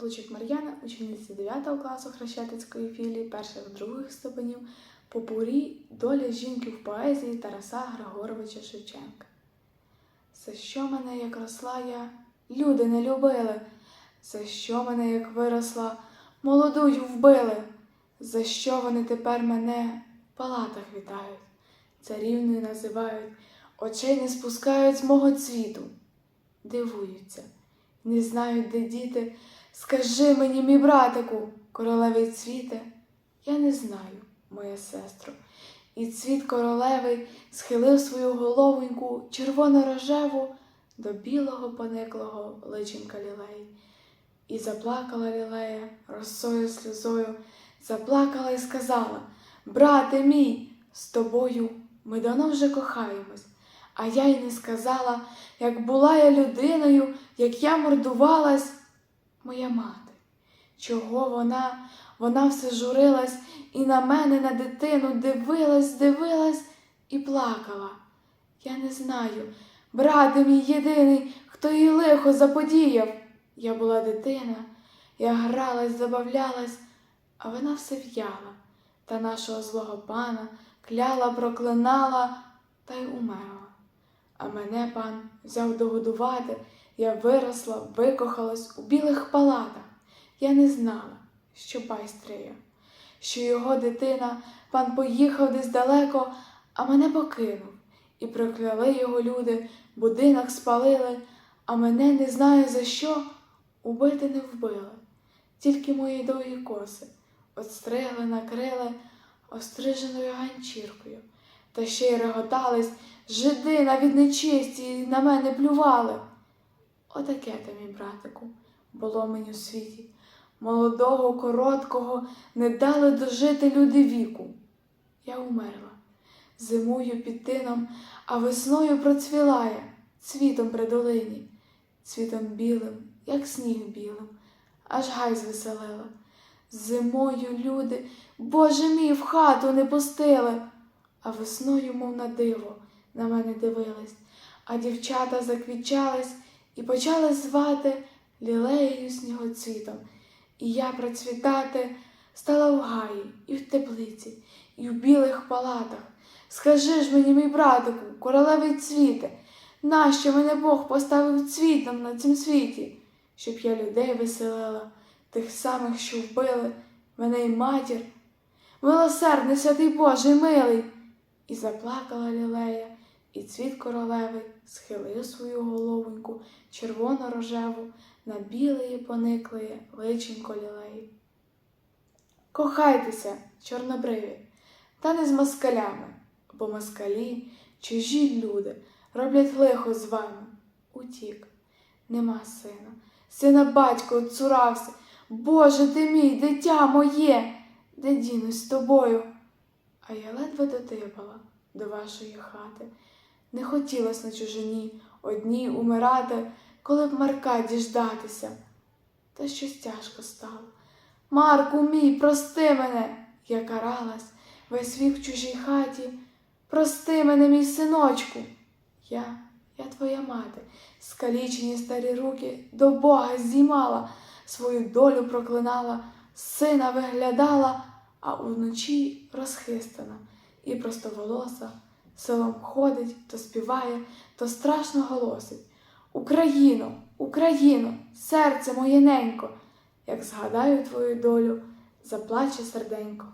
Лучик Мар'яна, учениця 9 класу Хрещатицької філії перших других ступенів Попурі доля жінки в поезії Тараса Григоровича Шевченка. За що мене, як росла я, люди не любили, за що мене, як виросла, молодую вбили, за що вони тепер мене в палатах вітають, царівною називають, очей не спускають з мого цвіту, дивуються, не знають, де діти. Скажи мені, мій братику, королевий цвіте, я не знаю, моя сестро. І цвіт королевий схилив свою головоньку червоно-рожеву до білого пониклого личинка лілей. І заплакала лілея росою сльозою, заплакала і сказала: Брате мій, з тобою ми давно вже кохаємось. А я й не сказала, як була я людиною, як я мордувалась моя мати. Чого вона, вона все журилась і на мене, на дитину дивилась, дивилась і плакала. Я не знаю, брате мій єдиний, хто їй лихо заподіяв. Я була дитина, я гралась, забавлялась, а вона все в'яла, та нашого злого пана кляла, проклинала та й умерла. А мене пан взяв догодувати, я виросла, викохалась у білих палатах. Я не знала, що байстриє, що його дитина, пан поїхав десь далеко, а мене покинув, і прокляли його люди, будинок спалили, а мене не знаю за що, убити не вбили. Тільки мої довгі коси отстригли, накрили остриженою ганчіркою, та ще й реготались, жиди навіть нечисті на мене плювали. Отаке то, мій братику, було мені у світі. Молодого, короткого не дали дожити люди віку. Я умерла, зимою під тином, а весною процвіла я цвітом при долині, цвітом білим, як сніг білим, аж гай звеселила. Зимою люди, Боже мій, в хату не пустили, а весною, мов на диво, на мене дивились, а дівчата заквічались і почали звати лілеєю снігоцвітом. І я процвітати стала в гаї, і в теплиці, і в білих палатах. Скажи ж мені, мій братику, королевий цвіте, нащо мене Бог поставив цвітом на цім світі, щоб я людей веселила, тих самих, що вбили мене й матір. Милосердний святий Божий милий. І заплакала лілея, і цвіт королеви схилив свою головоньку червоно-рожеву на білеї пониклеє личенько лілеї. Кохайтеся, чорнобриві, та не з москалями, бо москалі, чужі люди, роблять лихо з вами. Утік, нема сина, сина батько цурався. Боже ти мій, дитя моє, де дінусь з тобою? А я ледве дотипала до вашої хати. Не хотілось на чужині одній умирати, коли б Марка діждатися. Та щось тяжко стало. Марку мій, прости мене, я каралась весь вік в чужій хаті. Прости мене, мій синочку. Я, я твоя мати, скалічені старі руки до Бога здіймала, свою долю проклинала, сина виглядала, а уночі розхистана і простоволоса. Селом ходить, то співає, то страшно голосить. Україно, Україно, серце моє ненько, як згадаю твою долю, заплаче серденько.